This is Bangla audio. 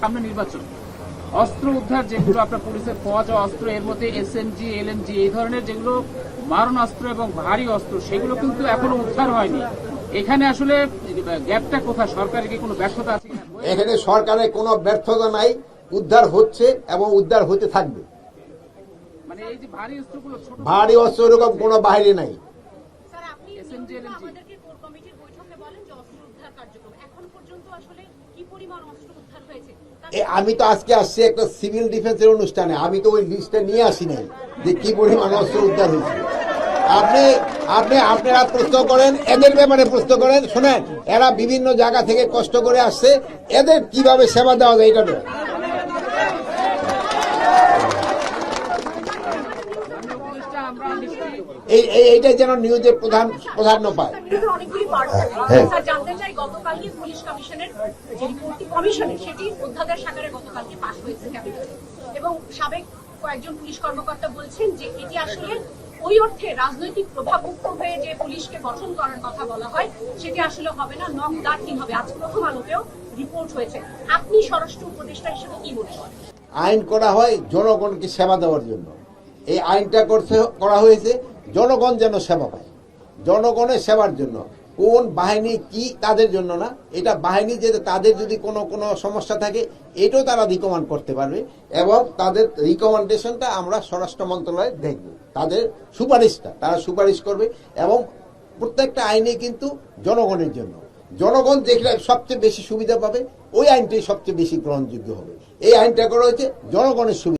সামনে নির্বাচন। অস্ত্র উদ্ধার যেগুলো আপনার পুলিশের পাওয়া যাওয়া অস্ত্র এর মধ্যে এস এসএমজি এলএমজি এই ধরনের যেগুলো মারণ অস্ত্র এবং ভারী অস্ত্র সেগুলো কিন্তু এখনও উদ্ধার হয়নি। এখানে আসলে গ্যাপটা কোথায়? সরকারের কি কোনো ব্যর্থতা আছে এখানে সরকারের কোনো ব্যর্থতা নাই। উদ্ধার হচ্ছে এবং উদ্ধার হতে থাকবে। মানে এই যে ভারী অস্ত্রগুলো ছোট ভারী অস্ত্র এরকম কোনো বাইরে নাই। কোর কমিটির বৈঠকে বলেন যে অস্ত্র উদ্ধার কার্যক্রম। এখন পর্যন্ত আসলে কি পরিমাণ অস্ত্র উদ্ধার হয়েছে? আমি তো আজকে আসছি একটা সিভিল ডিফেন্সের অনুষ্ঠানে। আমি তো ওই লিস্টটা নিয়ে আসি নাই যে কি পরিমাণ অস্ত্র উদ্ধার হয়েছে। আপনি আপনি, আপনারা প্রশ্ন করেন, এদের ব্যাপারে প্রশ্ন করেন। শোনেন, এরা বিভিন্ন জায়গা থেকে কষ্ট করে আসছে। এদের কীভাবে সেবা দেওয়া যায়, এটা তো। মাননীয় উপদেষ্টা আমরা নিশ্চয়ই এই এই- এইটাই যেন নিউজের প্রধান প্রাধান্য পায় হ্যাঁ। জানতে চাই গতকালকে পুলিশ কমিশনের যে রিপোর্টটি কমিশনের সেটি অধ্যাদেশ আকারে গতকালকে পাশ হয়েছে ক্যাবিনেটে এবং সাবেক কয়েকজন পুলিশ কর্মকর্তা বলছেন যে এটি আসলে ওই অর্থে রাজনৈতিক প্রভাবমুক্ত হয়ে যে পুলিশকে গঠন করার কথা বলা হয় সেটি আসলে হবে না নক দাঁড়হীন হবে। আজ প্রথম আলোতেও রিপোর্ট হয়েছে। আপনি স্বরাষ্ট্র উপদেষ্টা হিসেবে কি মনে করেন? আইন করা হয় জনগণকে সেবা দেওয়ার জন্য। এই আইনটা করতে করা হয়েছে, জনগণ যেন সেবা পায়। জনগণের সেবার জন্য। কোন বাহিনী কি তাদের জন্য না, এটা বাহিনী যে তাদের যদি কোনো কোনো সমস্যা থাকে, এটাও তারা রিকমান্ড করতে পারবে এবং তাদের রিকমেন্ডেশনটা আমরা স্বরাষ্ট্র মন্ত্রণালয়ে দেখব। তাদের সুপারিশটা তারা সুপারিশ করবে এবং প্রত্যেকটা আইনে কিন্তু জনগণের জন্য। জনগণ যেখানে সবচেয়ে বেশি সুবিধা পাবে, ওই আইনটাই সবচেয়ে বেশি গ্রহণযোগ্য হবে। এই আইনটা করা হয়েছে, জনগণের সুবিধা।